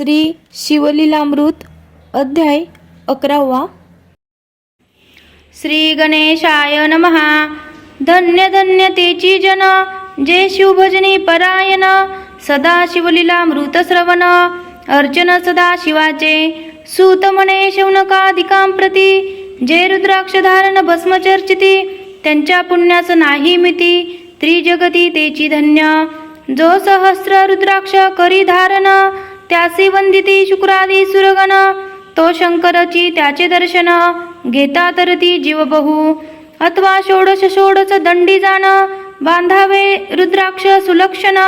श्री शिवलीलामृत अध्याय अकरावा. श्री गणेशाय नमहा धन्य धन्य तेची जन. जे शिवभजनी परायण. सदा शिवलीलामृत श्रवण. अर्चन सदा शिवाचे. सूत म्हणे शौनकादिकां प्रती. जे रुद्राक्ष धारण भस्मचर्चिती त्यांच्या पुण्यास नाही मिती. त्रिजगती तेची धन्य. जो सहस्र रुद्राक्ष करी धारण. त्यासी वंदिती शुक्रादी सुरगण तो शंकरची त्याचे दर्शन घेता तर ती जीवबहु. अथवा षोडश षोडश दंडी जाण बांधावे रुद्राक्ष सुलक्षण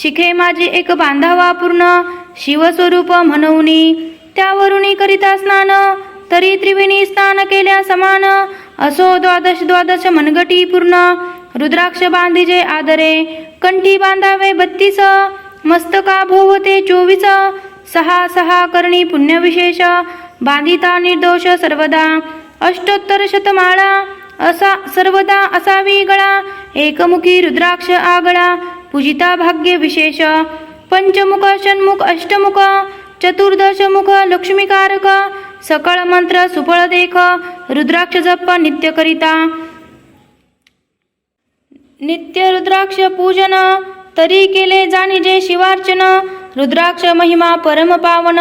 शिखे माझे एक बांधावा पूर्ण शिवस्वरूप म्हणूनी. त्यावरुनी करिता स्नान तरी त्रिवेणी स्नान केल्या समान असो द्वादश द्वादश मनगटी पूर्ण. रुद्राक्ष बांधिजे आदरे कंठी बांधावे बत्तीस मस्तका भोवते चोवीस सहा सहा करणी पुण्यविशेष बांधिता निर्दोष सर्वदा अष्टोत्तर शतमाळा असा सर्वदा असावी गळा एकमुखी रुद्राक्ष आगळा पूजिता भाग्य विशेष पंचमुख षण्मुख अष्टमुख चतुर्दश मुख लक्ष्मीकारक सकळ मंत्र सुफळ देख रुद्राक्ष जप नित्य करिता। नित्य रुद्राक्ष पूजन तरी केले जाणीजे शिवार्चन रुद्राक्ष महिमा परम पावन.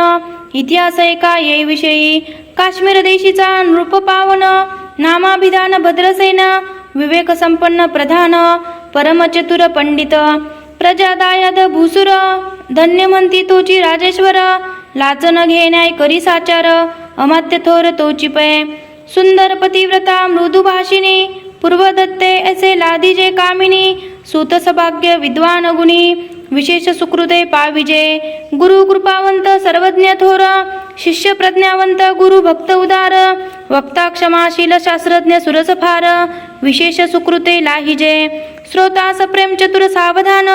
इतिहास एका ये विषयी काश्मीर देशीचा नृप पावन. नामाभिधान भद्रसेन विवेक संपन्न प्रधान. परमचतुर पंडित प्रजादायद भूसुर. धन्य म्हणती तोची राजेश्वर. लाचन घेण्याय करी साचार. अमात्य थोर तोची पय सुंदर पतिव्रता मृदुभाषिनी पूर्वदत्ते असे लादीजे कामिनी. सुतसभाग्य विद्वान गुणी विशेष सुकृते पाविजे गुरु कृपावंत सर्वज्ञ थोर शिष्य प्रज्ञावंत गुरु भक्त उदार वक्ता क्षमाशील शास्त्रज्ञ सुरस फार विशेष सुकृते लाहिजे श्रोतास प्रेम चतुर सावधान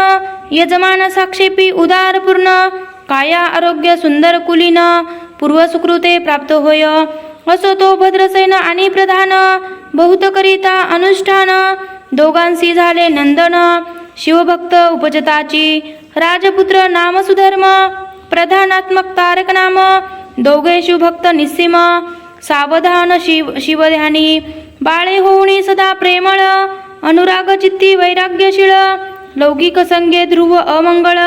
यजमान साक्षेपी उदार पूर्ण काया आरोग्य सुंदर कुलीन पूर्व सुकृते प्राप्त होय असो तो भद्रसेन आणि प्रधान बहुत करिता अनुष्ठान दोघांशी झाले नंदन. शिवभक्त उपजताची राजपुत्र नाम सुधर्म प्रधानात्मक तारक नाम दोघे शिवभक्त निस्सीम सावधान शिव शिवध्यानी बाळे होऊणी सदा प्रेमळ अनुराग चित्ती वैराग्यशीळ लौकिक संगे ध्रुव अमंगळ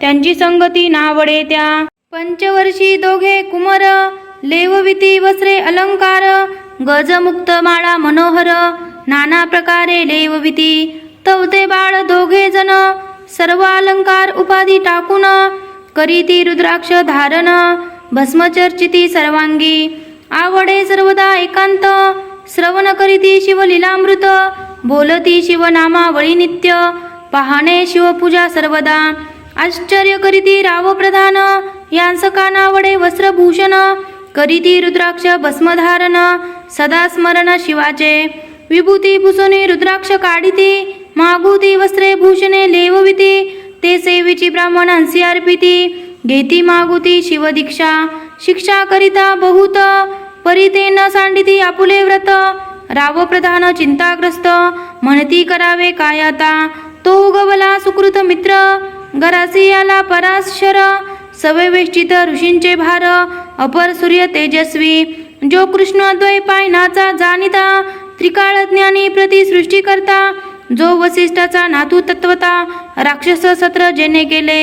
त्यांची संगती नावडे त्या. पंचवर्षी दोघे कुमर लेवविती वस्त्रे अलंकार गजमुक्त माळा मनोहर नाना प्रकारे लेवविती तवते बाळ दोघे जण. सर्व अलंकार उपाधी टाकून. करीती रुद्राक्ष धारण. भस्मचर्चिती सर्वांगी. आवडे सर्वदा एकांत. श्रवण करीती शिवलीलामृत. बोलती शिवनामावळी नित्य. पाहणे शिवपूजा सर्वदा. आश्चर्य करीती राव प्रधान यांस कानावडे वस्त्रभूषण. करीती रुद्राक्ष भस्मधारण. सदा स्मरण शिवाचे. विभूती भूषणे रुद्राक्ष काढिती मागुती वस्त्रे भूषणे लेवविती ते सेवेची ब्राह्मणांसी अर्पिते घेती मागुती शिवदीक्षा शिक्षा करिता बहुत परिते न सांडिती आपुले व्रत राव प्रधान चिंताग्रस्त म्हणती करावे काय आता तो उगवला सुकृत मित्र गरासी आला पराशर सवयवेष्टित ऋषींचे भार अपर सूर्य तेजस्वी जो कृष्ण द्वैपाय नाचा जाणिता त्रिकाळ ज्ञानी प्रति करता जो वसिष्ठाचा नातू तत्वता राक्षस सत्र जेने केले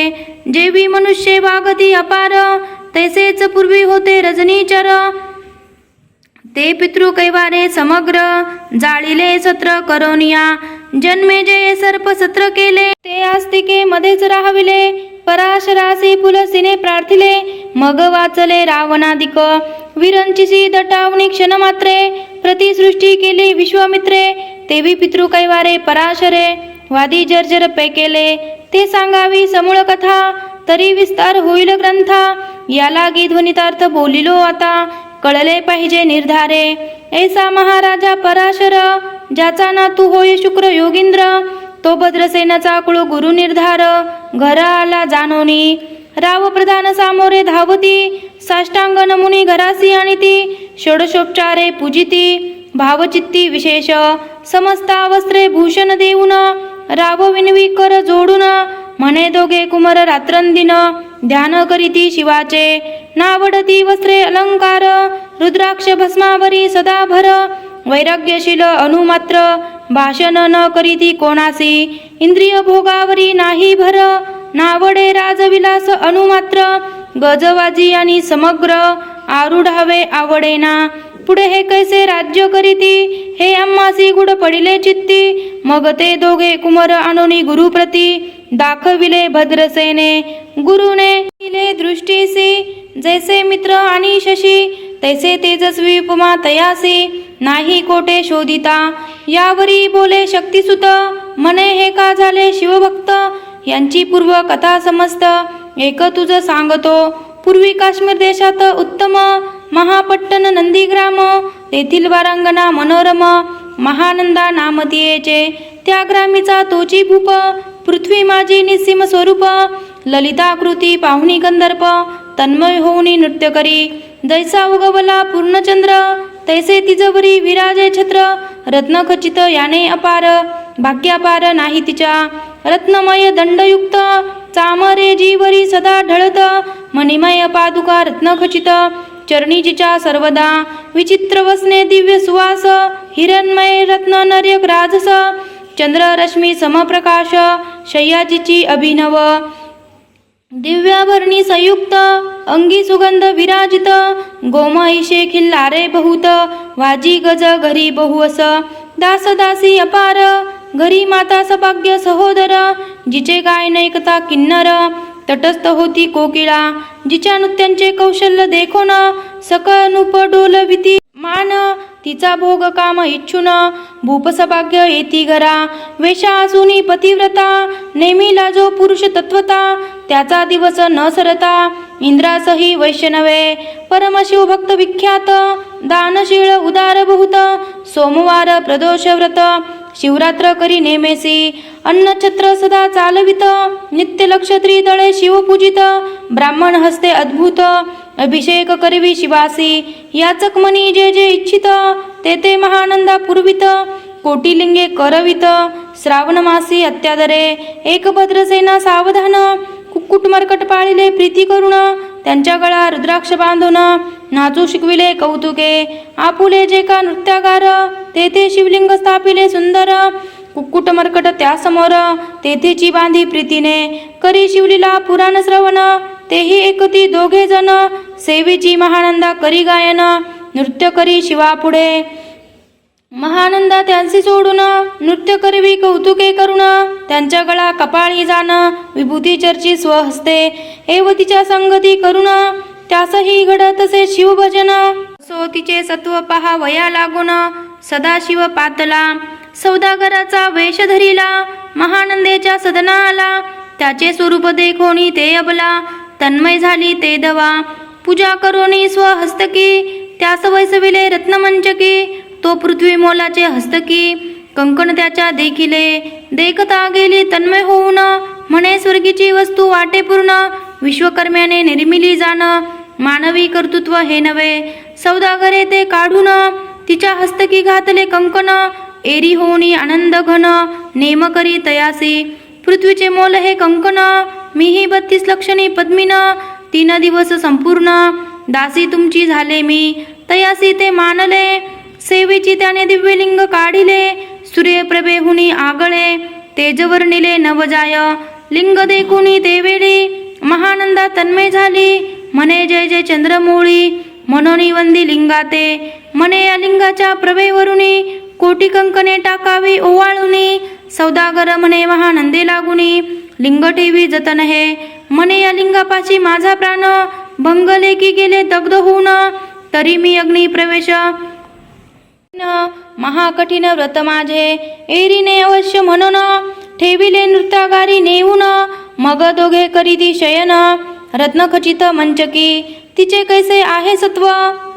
जेवी मनुष्य वागती अपार तैसेच पूर्वी होते रजनीचर. ते पितृ कैवारे समग्र जाळीले सत्र करोनिया जन्मे जे सर्प सत्र केले ते आस्तिके मध्येच राहविले पराशरासी पुलसीने प्रार्थिले. मग वाचले रावणादिक. विरंचिसी दटावणी क्षणमात्रे. प्रतिसृष्टी केली विश्वामित्रे. तेवी पितृ कैवारे पराशरे वादी जर्जर पे केले. ते सांगावी समूळ कथा. तरी विस्तार होईल ग्रंथा. याला ध्वनितार्थ बोलिलो आता. कळले पाहिजे निर्धारे. ऐसा महाराजा पराशर. ज्याचा नातू होय शुक्र योगींद्र तो भद्रसेनाचा कुळ गुरु निर्धार घरा आला जानोनी राव प्रधान सामोरे धावती साष्टांग नमुनी घरासी आणि ती षोडशोपचारे पूजिती भावचित्ती विशेष समस्ता वस्त्रे भूषण देऊन राव विनवी कर जोडून म्हणे दोघे कुमार रात्रंदिन ध्यान करीती शिवाचे. नावडती वस्त्रे अलंकार रुद्राक्ष भस्मावरी सदा भर वैराग्यशील अनुमात्र भाषण न करीती कोणासी? इंद्रिय भोगावरी नाही भर नावडे राजविलास अनुमात्र गजवाजी आणि समग्र आरुढावे आवडेना. पुढे हे कैसे राज्य करीती? हे अम्मासी गुड पडिले चित्ती. मग ते दोघे कुमर आणोनी गुरुप्रती. दाखविले भद्रसेने. गुरुने दिले दृष्टीसी. जैसे मित्र आणि शशी तैसे तेजस्वी उपमा तयासी. नाही कोठे शोधिता? यावरी बोले शक्तिसुत मने हे का झाले शिवभक्त? यांची पूर्व कथा समस्त एक तुझ सांगतो. पूर्वी काश्मीर देशात उत्तम महापट्टण नंदीग्राम तेथील वारांगणा मनोरम महानंदा नामतीयेचे त्या ग्रामीचा तोची भूप पृथ्वी माझी निसीम स्वरूप ललिताकृती पाहुणी गंधर्प तन्मय होऊनी नृत्य करी जैसा उगवला पूर्णचंद्र तैसे तिजवरी विराजे छत्र रत्नखचित याने अपार भाग्यापार नाही तिच्या. रत्नमय दंडयुक्त चामरे जीवरी सदा ढळत. मणिमय पादुका रत्नखचित चरणीजीच्या सर्वदा. विचित्र वसने दिव्य सुवास हिरणमय रत्न नर्यक राजस. चंद्ररश्मी समप्रकाश शय्याजीची अभिनव. दिव्याभरणी संयुक्त अंगी सुगंध विराजित गोमहिषे खिल्लारे बहुत वाजी गज घरी बहुअस दास दासी अपार घरी माता सभाग्य सहोदर जिचे गाय नैकता किन्नर तटस्थ होती कोकिळा जिच्या नृत्यांचे कौशल्य देखोन सकळ नुप डोल मान तिचा भोग काम इच्छुन भूपसभाग्य येती घरा. वेशा असुनी पतिव्रता नेहमी जो पुरुष तत्वता त्याचा दिवस न सरता इंद्रासही वैष्णवे. परमशिव भक्त विख्यात दानशीळ उदार बहुत सोमवार प्रदोष व्रत शिवरात्र करी नेमेसी. अन्नछत्र सदा चालवित. नित्य लक्ष त्रिदळे शिवपूजित ब्राह्मण हस्ते अद्भुत. अभिषेक करवी शिवासी. याचक मनी जे जे इच्छित. ते ते महानंदा पूर्वित. कोटिलिंगे करवित. श्रावण मासी अत्यादरे. एक भद्रसेना सावधान. कुक्कुट मरकट पाळिले प्रीती करुण. त्यांच्या गळा रुद्राक्ष बांधून. नाचू शिकविले कौतुके. आपुले जे का नृत्यागार तेथे शिवलिंग स्थापिले सुंदर. कुक्कुट मरकट त्यासमोर तेथेची बांधी प्रीतीने. करी शिवलीला पुराण श्रवण तेही एकती दोघे जण. सेवेची महानंदा करी गायन नृत्य करी शिवापुढे महानंदा त्यांची सोडून नृत्य करवी कौतुके करुण. त्यांच्या गळा कपाळी जाण विभूती चर्ची स्वहस्ते. एवतीच्या संगती करुण. त्यासही घडतसे शिवभजन. सो तिचे सत्व पहा वया लागून. सदाशिव पातला. सौदागराचा वेश धरिला. महानंदेच्या सदना आला त्याचे स्वरूप देखोनी ते अबला. तन्मय झाली ते दवा. पूजा करोनी स्वहस्तकी. त्यास वैसविले रत्नमंचकी. तो पृथ्वी मोलाचे हस्तकी. कंकण त्याच्या देखिले. देखता गेली तन्मय होऊन. म्हणे स्वर्गीची वस्तू वाटे पूर्ण विश्वकर्म्याने निर्मिली जाणं मानवी कर्तृत्व हे नव्हे. सौदागरे ते काढून तिच्या हस्तकी घातले कंकण एरी होणी आनंद घन नेमकरी तयासी. पृथ्वीचे मोल हे कंकण मीही बत्तीस लक्षणी पद्मीन तीन दिवस संपूर्ण. दासी तुमची झाले मी तयासी ते मानले. सेवेची त्याने दिव्यलिंग काढिले सूर्यप्रभेहुनी आगळे. तेजवर्णिले नवजाय लिंग देखुनी देवेळी महानंदा तन्मय झाली. मने जय जय चंद्रमोळी. मनोनी वंदी लिंगाते. मने या लिंगाच्या प्रभेवरुनी कोटी कंकणे टाकावी ओवाळुनी. सौदागर म्हणे महानंदे लागुनी. लिंग ठेवी जतन हे. मने या लिंगापाशी माझा प्राण. भंगले की गेले दग्ध होऊन. तरी मी अग्नी प्रवेश. महाकठीण व्रत माझे. एरीने अवश्य म्हणून ठेविले नृत्यागारी नेऊन. मग दोघे करीती शयन रत्नखचित मंचकी. तिचे कैसे आहे सत्व?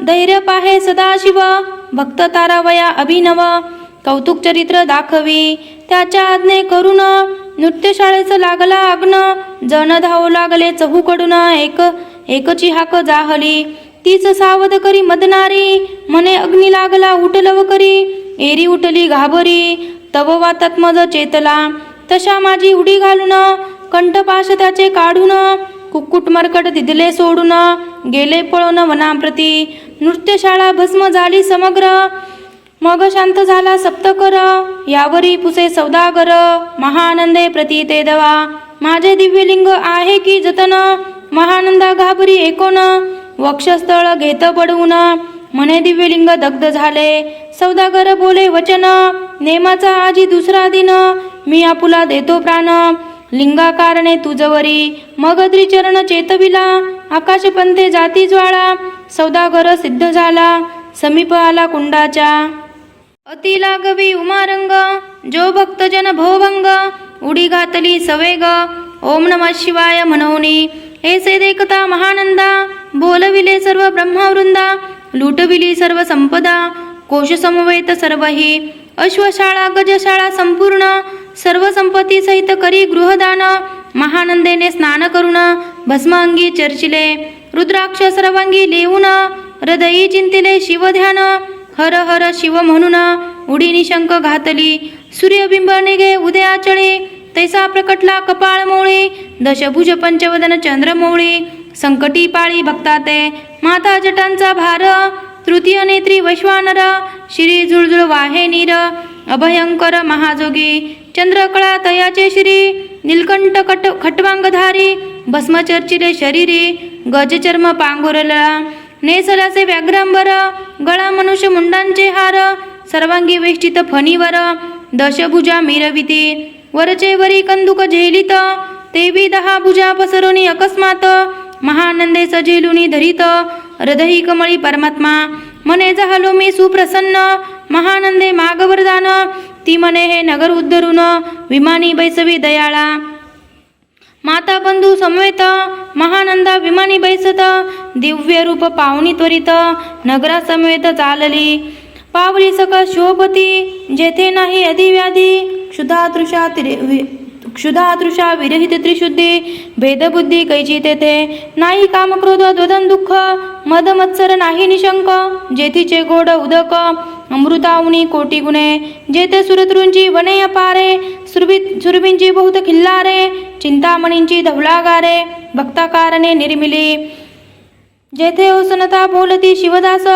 धैर्य पाहे सदाशिव. भक्त तारावया अभिनव. कौतुक चरित्र दाखवी. त्याच्या आज्ञे करून नृत्यशाळेचं लागला अग्न जण धावू लागले चहूकडून एक एकची हाक जाहली. तीच सावध करी मदनारी. मने अग्नी लागला उठलव करी. एरी उठली घाबरी. तव वातात मज चेतला. तशा माझी उडी घालून कंठपाश त्याचे काढून कुक्कुट मरकट दिदले सोडून गेले पळून वनाप्रती नृत्यशाळा भस्म झाली समग्र. मग शांत झाला सप्तकर. यावरी पुसे सौदागर. महानंदे प्रती ते दवा. माझे दिव्यलिंग आहे की जतन? महानंदा घाबरी एकोण. वक्षस्थळ घेत पडवून म्हणे दिव्यलिंग दग्ध झाले. सौदागर बोले वचन. नेमाचा आजी दुसरा दिन. मी आपुला देतो प्राण. लिंगाकारणे तुझवरी मग त्रिचरण चेतविला आकाशपंथे जाती ज्वाळा सौदागर सिद्ध झाला समीप आला कुंडाच्या अति लागवी उमारंग जो भक्तजन भवभंग उडी घातली सवेग ओम नम शिवाय म्हणवणी हे देखता महानंदा बोलविले सर्व ब्रह्मवृंदा लुटविली सर्व संपदा कोश समवेत सर्वही. अश्वशाळा गजशाळा संपूर्ण सर्व संपत्ती सहित करी गृहदान. महानंदेने स्नान करून भस्म अंगी चर्चिले रुद्राक्ष सर्वांगी लेऊन हृदयी चिंतिले शिवध्यान. हर हर शिव म्हणून उडी निशंक घातली. सूर्यबिंब निघे उदयाचळी तैसा प्रकटला कपाळ मोळी. दशभुज पंचवदन चंद्रमौळी संकटी पाळी भक्ताते माता जटांचा भार. तृतीय नेत्री वैश्वानर श्री झुळझुळ वाहे नीर. अभयंकर महाजोगी चंद्रकळा तयाचे श्री नीलकंठ कट खटवांगधारी भस्मचर्चिले शरीरी गजचर्म पांघुरला नेसलासे व्याघ्रांबर गळा मनुष्य मुंडांचे हार सर्वांगी वेष्टित फणीवर दशभुजा मिरविती वरचे वरी कंदुक झेलित तेवी दहा भुजा पसरुनी अकस्मात महानंदे सजेलुनी धरित हृदयी कमळी परमात्मा मने झालो मी सुप्रसन्न महानंदे मागवरदान ती म्हणे हे नगर उद्धरून विमानी बैसवी दयाळा माता बंधू समवेत महानंदा विमानी बैसत दिव्य रूप पावनी त्वरित नगरा समवेत चालली पावली सक शोभती जेथे नाही अधिव्याधी क्षुधातृषा क्षुधातृषा वि- विरहित त्रिशुद्धी भेदबुद्धी कैची तेथे नाही कामक्रोध द्वदन दुःख मद मत्सर नाही निशंक जेथीचे गोड उदक अमृतावनी कोटी गुणे जेथे सुरतृंची वने अपारे सुरबी सुरबींची बहुत खिल्लारे चिंतामणींची धवलागारे भक्ताकारणे निर्मिली जेथे ओसनता बोलती शिवदास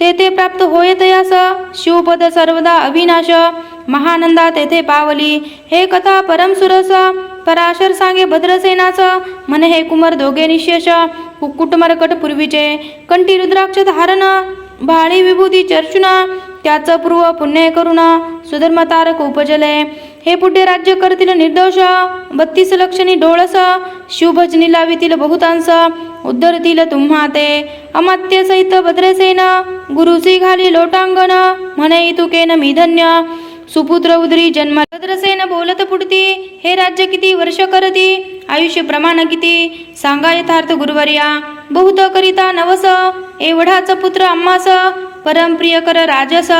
तेथे प्राप्त होय तयास शिवपद सर्वदा अविनाश महानंदा तेथे पावली हे कथा परमसुरस पराशर सांगे भद्रसेनास मन हे कुमार दोघे निशेष कुक्कुट मरकट पूर्वीचे कंठी रुद्राक्ष धारण भाळी विभूती चर्चुना त्याचं पूर्व पुण्य करुण सुधर्मतारक उपजले. हे पुढे राज्य करतील निर्दोष बत्तीस लक्षणी डोळस शिवभजनी लावितील बहुतांश उद्धरतील तुम्हा ते अमात्य सहित भद्रसेन गुरुसी घाली लोटांगण म्हणे तुकेन मी धन्य. सुपुत्र उदरी जन्म भद्रसेन बोलत पुढती हे राज्य किती वर्ष करती? आयुष्य प्रमाण किती? सांगा यथार्थ गुरुवर्या. बहुत करिता नवस एवढाच पुत्र अम्मास. परमप्रिय कर राजस.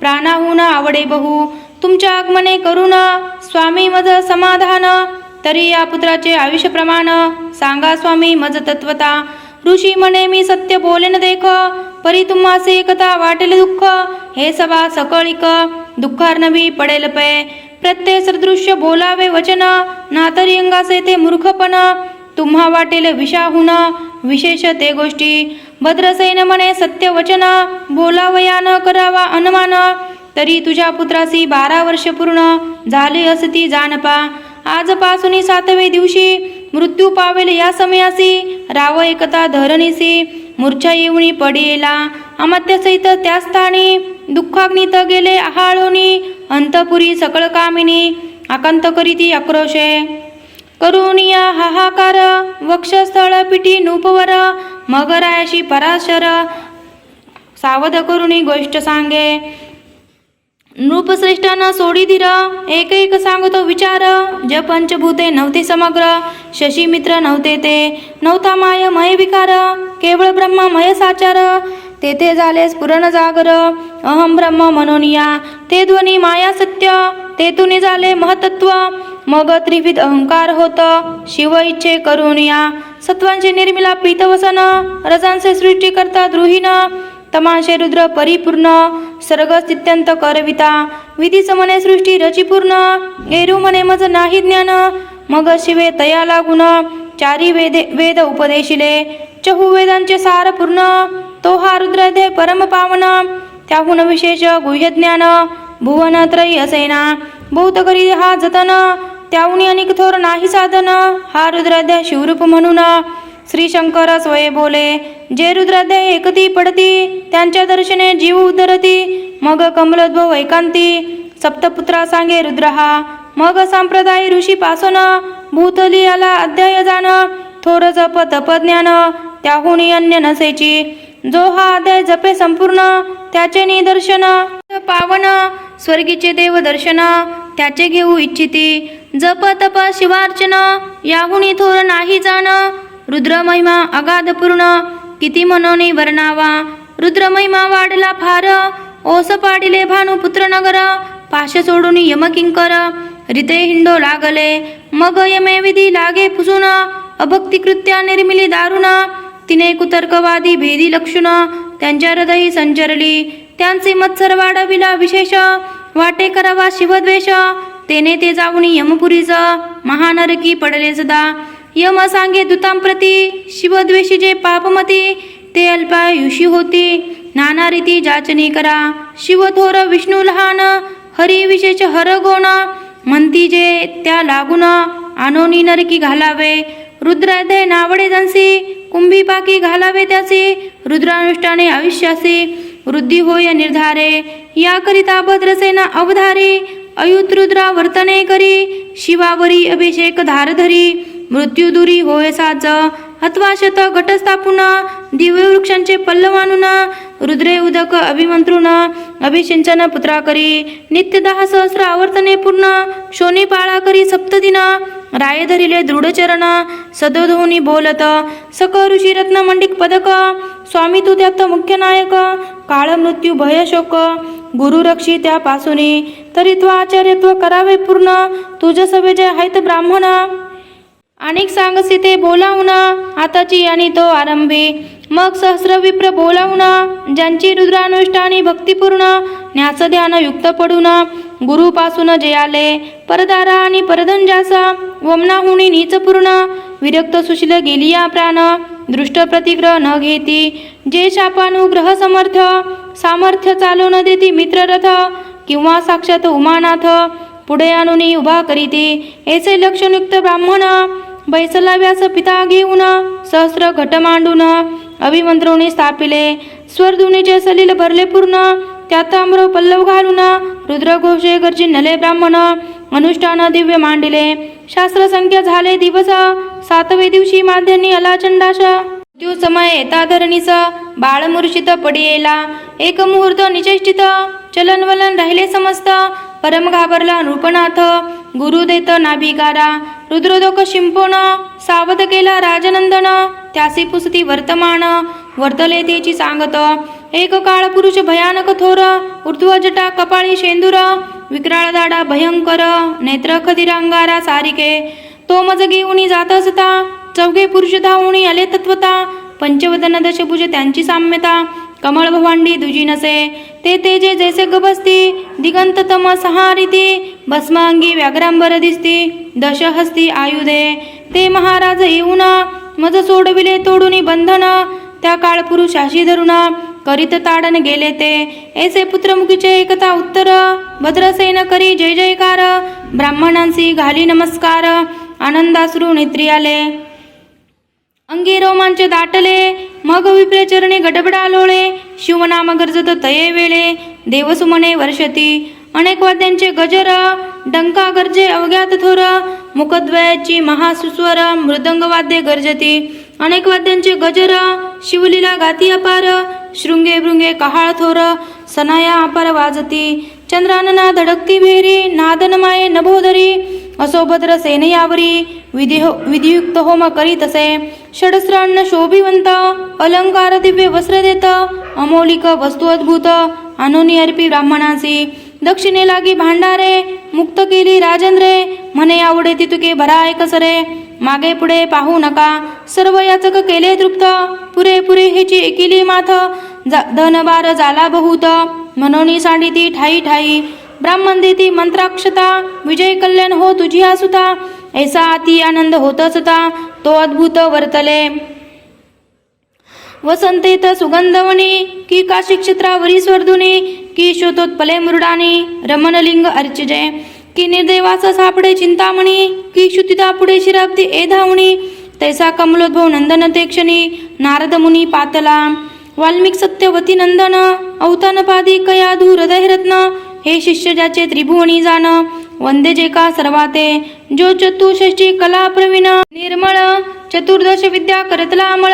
प्राणाहून आवडे बहु. तुमच्या आगमने करुण स्वामी मज समाधान. तरी या पुत्राचे आयुष्य प्रमाण सांगा स्वामी मज तत्वता. ऋषी म्हणे मी सत्य बोलेन देख. परी तुम्हासे एकता वाटेल दुःख. हे सभा सकळिक. दुःखार्नवी पडेल पे. प्रत्यय सदृश्य बोलावे वचन. नातरी अंगासे ते मूर्खपण. तुम्हा वाटेल विषाहून. विशेष ते गोष्टी. भद्रसेन म्हणे सत्य वचन. बोलावया न करावा अनुमान. तरी तुझ्या पुत्रासी बारा वर्ष पूर्ण. झाले असती जानपा आजपासून सातवे दिवशी मृत्यू पावेल या समयासी. राव एकता धरणीसी. मूर्छा येऊनी पडियेला अमात्यासहित त्या स्थानी. दुःखाग्नित गेले आहाळोनी अंतपुरी सकळ कामिनी आकांत करीती आक्रोशे. करुणिया हाहाकार वक्षस्थळ पिठी नूपवर मगरायाशी पराशर. सावध करुणी गोष्ट सांगे. नृपश्रेष्ठानं सोडी धीर एक एक सांगतो विचार. ज पंचभूते नव्हते समग्र शशी मित्र नव्हते ते. नव्हता माय मय विकार केवळ ब्रह्म मय साचार तेथे झाले स्फुरण जागर. अहम ब्रह्म मनोनिया ते ध्वनी माया सत्य तेथून झाले महतत्व. मग त्रिविध अहंकार होत शिव इच्छे करुणिया सत्वांचे निर्मिला पीतवसन रजांचे सृष्टी करता द्रुहीन. तमाशे रुद्र परिपूर्ण सर्ग स्थित्यंत करविता. विधी समने सृष्टी रचिपूर्ण एरू मने मज नाही ज्ञान. मग शिवे तया लागून चारी वेदे वेद उपदेशिले. चहु वेदांचे सार पूर्ण तो हा रुद्राध्याय परम पावन. त्याहून विशेष गुह्यज्ञान भुवन त्रयी असेना. बहुत करी हा जतन त्याहून अनेक थोर नाही साधन. हा रुद्राध्याय शिवरूप म्हणून. श्री शंकर स्वये बोले जे रुद्राध्याय एकती पडती त्यांच्या दर्शने जीव उदरती मग कमलोद्भव वैकांती सप्तपुत्रा सांगे रुद्रहा. मग संप्रदाय ऋषी पासन भूतली आला अध्याय जाण थोर जप तपज्ञान त्याहुनी अन्य नसेची. जो हा अध्याय जपे संपूर्ण त्याचे निदर्शन. पावन स्वर्गीचे देव दर्शन. त्याचे घेऊ इच्छिती. जप तप शिवार्चन. याहुनी थोर नाही जाण. रुद्र महिमा अगाध पूर्ण. किती मनोनी वर्णावा. रुद्र महिमा वाढला फार ओस पाडिले भानुपुत्र नगर. पाश सोडून यमकिंकर रिते हिंडो लागले. मग यमे विधी लागे फुसून अभक्ती कृत्या निर्मिली दारुण. तिने कुतर्कवादी भेदी लक्षणं त्यांच्या हृदयी संचरली. त्यांचे मत्सर वाढविला विशेष. वाटे करावा शिवद्वेष. तेने ते जाऊन यमपुरीच. महानरकी पडले सदा. यम सांगे दुतांप्रती शिवद्वेषी जे पापमती ते अल्पायुषी होती. नाना रीती जाचनी करा. शिवथोर विष्णू लहान. हरी विशेष हर गोण. म्हणती जे त्या लागून. आनोनी नरकी घालावे. रुद्रदय नावडे जंसी कुंभी पाकी घालावे त्याचे रुद्रानुष्ठाने आयुष्यासी वृद्धी होय निर्धारे याकरिता भद्रसेना अवधारे अयुत रुद्रा वर्तने करी शिवावरी अभिषेक धारधरी मृत्यू दुरी होय साच अथवा शत घटस्थापुना दिव्य वृक्षांचे रुद्रे उदक अभिमंत्रुण अभिषिंचन पुत्रा करी नित्य दहा सहस्र आवर्तने पूर्ण शोनी पाळा करी सप्तदिन राय धरिले दृढचरण सदोधोनी बोलत सक ऋषी रत्न मंडिक पदक स्वामी तू त्यात मुख्य नायक काळ मृत्यू भय शोक गुरु रक्षी त्यापासूनी तरी आचार्यत्व करावे पूर्ण तुझ सवे जे आहेत ब्राह्मण. अनेक सांगसी ते बोलावून आताची आणि तो आरंभी मग सहस्रविप्र बोलावणा ज्यांची रुद्रानुष्ठानी भक्तिपूर्ण न्यास ध्यान युक्त पडून गुरुपासून जयाले परदारा आणि परधनजासा वमनाहुणी नीच पूर्ण विरक्त सुशील गेली या प्राण दृष्ट प्रतिग्रह न घेती जे शापानुग्रह समर्थ सामर्थ्य चालू न देती मित्ररथ किंवा साक्षात उमानाथ पुढे आणून उभा करीती ऐसे लक्षणयुक्त ब्राह्मण बैसला व्यास पिता घेऊन सहस्र घट मांडून अभिमंत्रोणी स्थापिले स्वरधुनीचे सलील भरले पूर्ण त्यात आम्र पल्लव घालून रुद्रघोषे गर्जिनले ब्राह्मण अनुष्ठान दिव्य मांडिले. शास्त्र संख्या झाले दिवस सातवे दिवशी माध्यांनी अला चंडाश. मृत्यू समय येता धरणीच बाळ मूर्छित पडी येला एक मुहूर्त निचेष्टित चलनवलन राहिले समस्त परम घाबरला नृपनाथ गुरु देत नाभिकारा. रुद्रोदक शिंपोण सावध केला राजनंदन. त्यासी पुसती वर्तमान वर्तले तेची सांगत एक काळ पुरुष भयानक थोर ऊर्ध्वजटा कपाळी शेंदूर विक्राळ दाडा भयंकर नेत्र खदिरांगारा सारिके. तो मज उणी जात असता चौघे पुरुष धावणी आले तत्वता. पंचवदन दशभुज त्यांची साम्यता कमळ भवांडी दुजी नसे. ते तेजे जैसे गबसती दिगंत तम सहारिती भस्मांगी व्याघ्रांबर दिसती दशहस्ती आयुधे. ते महाराज येऊन मज सोडविले तोडून बंधन त्या काळ पुरुषाशी धरुण करीत ताडन गेले ते. ऐसे पुत्रमुखीचे एकता उत्तर भद्रसेन करी जय जयकार ब्राह्मणांसी घाली नमस्कार आनंदाश्रू नेत्री आले अंगी रोमांच दाटले मग विप्रे चरणे गडबडा लोळे शिवनाम गरजत तये वेळे देवसुमने वर्षती अनेक वाद्यांचे गजर डंका गरजे अवघ्यात थोर मुखद्वयाची महासुस्वर मृदंग वाद्ये गरजती. अनेक वाद्यांचे गजर शिवलीला गाती अपार शृंगे भृंगे कहाळ थोर सनाया अपार वाजती. चंद्रानना धडकती भेरी नादन माये नभोदरी असोभद्र सेनयावरी विधिहो विधियुक्त होम करीत असे षडस्रान्न शोभिवंत अलंकार दिव्य वस्त्र देत अमौलिक वस्तू अद्भुत अनोनी अर्पी ब्राह्मणासी. दक्षिणे लागी भांडारे मुक्त केली राजेंद्रे म्हणे आवडे तितुके ऐकस रे मागे पुढे पाहू नका सर्व याचक केले तृप्त पुरे पुरे हेची एकिली माथ जा धनबार झाला बहुत मनोनी सांडिती ठाई ठाई ब्राह्मण देती मंत्राक्षता विजय कल्याण हो तुझी आसुता ऐसा अति आनंद होतच असता तो अद्भुत वर्तले वसंतेत सुगंधवनी की काशी क्षेत्रावरी स्वर्धुने की शोतोत्पले मुरडाने रमणलिंग अर्चिजे की निर्देवास सापडे चिंतामणी की क्षुतिता पुढे शिराब्दी ए धावणी तैसा कमलोद्भव नंदन ते क्षणी नारद मुनी पातला वाल्मिक सत्यवती नंदन अवतानपादी कयाधू हृदयरत्न हे शिष्य ज्याचे त्रिभुवनी जाण वंदे जे का सर्वाते जो चतुष्षष्टी कला प्रवीण निर्मळ चतुर्दश विद्या करतला अमळ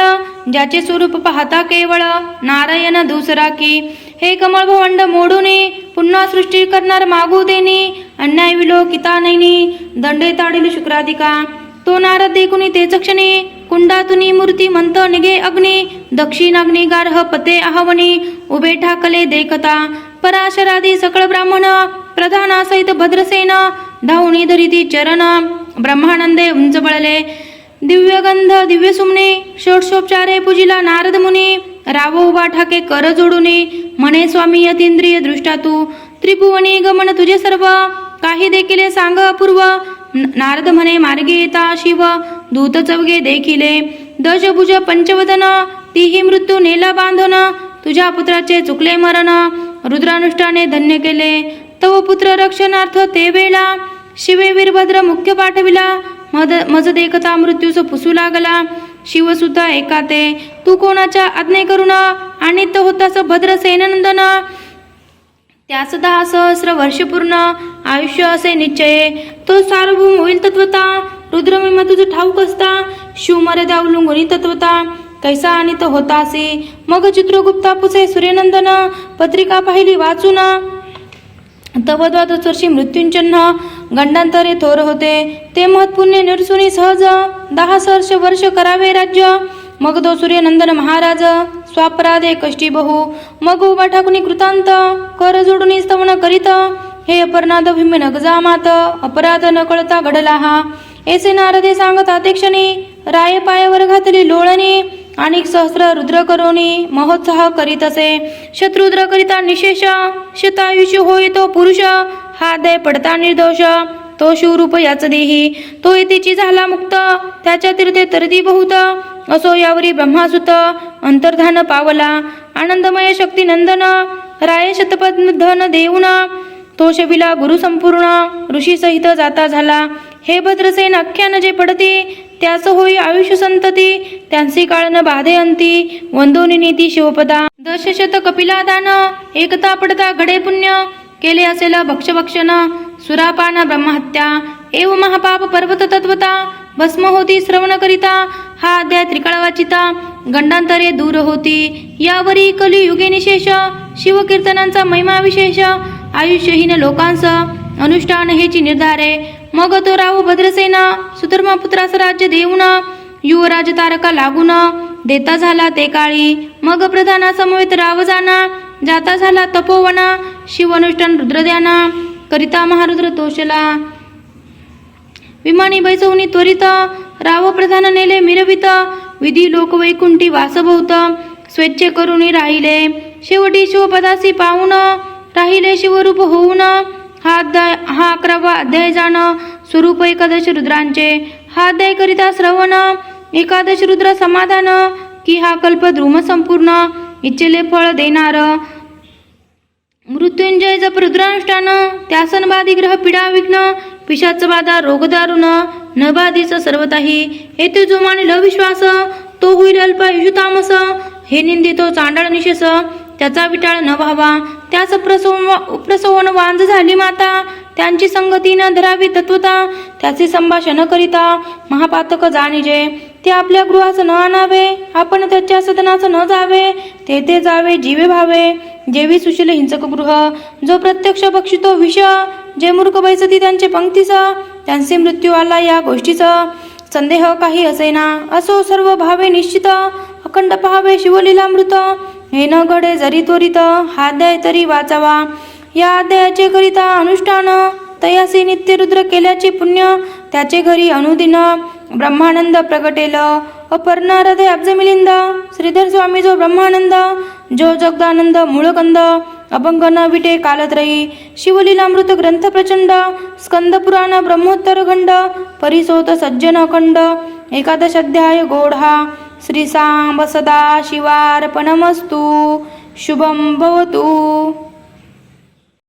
ज्याचे स्वरूप पाहता केवळ नारायण दुसरा की हे कमळ भवंड मोडूने पुन्हा सृष्टी करणार मागू देणे अन्याय विलोकिता नैनी दंडे ताडील शुक्राधिका तो नारद देखुनी तेच क्षणी कुंडातुनी मूर्ती मंत निगे अग्नी दक्षिणाग्नी गार्ह पते आहवनी उभे ठाकले देखता. पराशरादी सकळ ब्राह्मण प्रधानासहित भद्रसेन धावणी धरिती चरण ब्रह्मानंदे उंच बळले दिव्यगंध दिव्य सुमने षोडशोपचारे पूजिला नारद मुनी राव उभा ठाके कर जोडुनी म्हणे स्वामी यतींद्रिय दृष्टा तू त्रिभुवनी गमन तुझे सर्व काही देखिले सांग अपूर्व नारद म्हणे मार्गे येता शिव दूत चौगे देखिले दशभुज पंचवदन तीही मृत्यू नेला बांधन तुझ्या पुत्राचे चुकले मरण रुद्रानुष्ठाने धन्य केले तव पुत्र रक्षणार्थ ते वेळा शिवे वीरभद्र मुख्य पाठविला मद मज देखता मृत्यूस पुसू लागला शिवसुद्धा एकाते तू कोणाच्या आज्ञे करून आणि तो होतास भद्र सेननंदना त्यास दहा सहस्र वर्ष पूर्ण आयुष्य असे निश्चय तो सार्वभौम होईल तत्वता रुद्रमिमा तुझं ठाऊक असता शिवमर्यादा उल्लंघनी तत्वता कैसा आणि तो होतासी मग चित्रगुप्ता पुसे सूर्यनंदन पत्रिका पाहिली वाचून तवद्वादचर्षी मृत्युंचन्ह गंडांतरे थोर होते. ते महत्पुण्य निरसुनी सहज दहा सहर्ष वर्ष करावे राज्य. मग तो सूर्यनंदन महाराज स्वापराधे कष्टी बहु. मग उभा ठाकुनी कृतांत कर जोडून स्तवन करीत. हे अपर्नाद भीम नगजामात अपराध न कळता घडला हा. ऐसे नारदे सांगता ते क्षणी राये पायावर घातली लोळणी. आणि सहस्र रुद्र करोनी महोत्साह करीत असे. शत्रुद्र करिता निशेष शतायुष्य होय तो पुरुष हा दय पडता निर्दोष. तो शिवरूप याच देही तो येतेची झाला मुक्त. त्याच्या तीर्थे तरती बहुत असो यावरी ब्रह्मासुत. अंतर्धान पावला आनंदमय शक्ती नंदन. राय शतपद धन देऊन तो शबिला गुरु संपूर्ण. ऋषी सहित जाता झाला. हे भद्रसेन आख्यान जे पडते त्याच होई आयुष्य संतती त्यांची काळ बाधे अंती वंदोनी नीती शिवपदा. दशशत कपिला दान एकता पडता घडे पुण्य केले असेल भक्षभक्षण सुरापान ब्रह्महत्या. एव महापाप पर्वत तत्वता भस्म होती श्रवण करिता हा अध्याय त्रिकाळ वाचिता. गंडांतरे दूर होती यावरी कलियुगे निशेष शिवकीर्तनांचा महिमा विशेष आयुष्यहीन लोकांस अनुष्ठान हेची निर्धारे. मग तो राव भद्रसेना. सुधर्मा पुत्रास राज्य देऊन. युवराज तारका लागून. देता झाला ते काळी. मग प्रधाना समवेत राव जाना जाता झाला तपोवना. शिवनुष्ठान रुद्रद्याना करिता महारुद्र तोषला. विमानी बैसवनी त्वरित. राव प्रधान नेले मिरवित. विधी लोक वैकुंठी वासभूत. स्वेच्छे करुणी राहिले. शेवटी शिवपदासी पाहून. राहिले शिवरूप होऊन. हा अध्याय हा अकरावा अध्याय जाण स्वरूप एकादश रुद्रांचे. हा अध्याय करिता श्रवण एकादश रुद्र समाधान की हा कल्प द्रुम संपूर्ण इच्छेले फळ देणार. मृत्युंजय जप रुद्रानुष्ठान त्यासन बाधी ग्रह पिडा विघ्न पिशाच बाधा रोगदारुण न बाधीच सर्वताही. येथे जो मानिल विश्वास तो होईल अल्प युषुतामस हे निंदितो चांडाळ निशेष त्याचा विटाळ न व्हावा. त्याच प्रसव प्रसवण वांज झाली माता. त्यांची संगती न धरावी तत्वता त्याचे संभाषण करिता महापातक जाणीजे. ते आपल्या गृहास न आणावे आपण त्याच्या सदनास न जावे तेथे जावे जीवे भावे. जेवी सुशील हिंसक गृह जो प्रत्यक्ष बक्षितो विष जे मूर्ख बैसती त्यांचे पंक्तीस त्यांचे मृत्यू आला या गोष्टीच संदेह काही असेना असो सर्व भावे निश्चित. अखंड पहावे शिवलीलामृत हे न घडे जरी त्वरित हा अध्याय तरी वाचावा. या अध्यायाचे करिता अनुष्ठान तयासी नित्य रुद्र केल्याचे पुण्य त्याचे घरी अनुदिन ब्रह्मानंद प्रगटेल. अपर्णा हृदय अब्ज मिलिंद श्रीधर स्वामी जो ब्रह्मानंद जो जगदानंद मूळकंद अभंग न विटे कालत्रयी शिवलीलामृत ग्रंथ प्रचंड स्कंद पुराण ब्रह्मोत्तर खंड परिसोत सज्जन खंड एकादश अध्याय गोढा श्री सांब सदा शिवार्पणमस्तु। शुभम भवतु।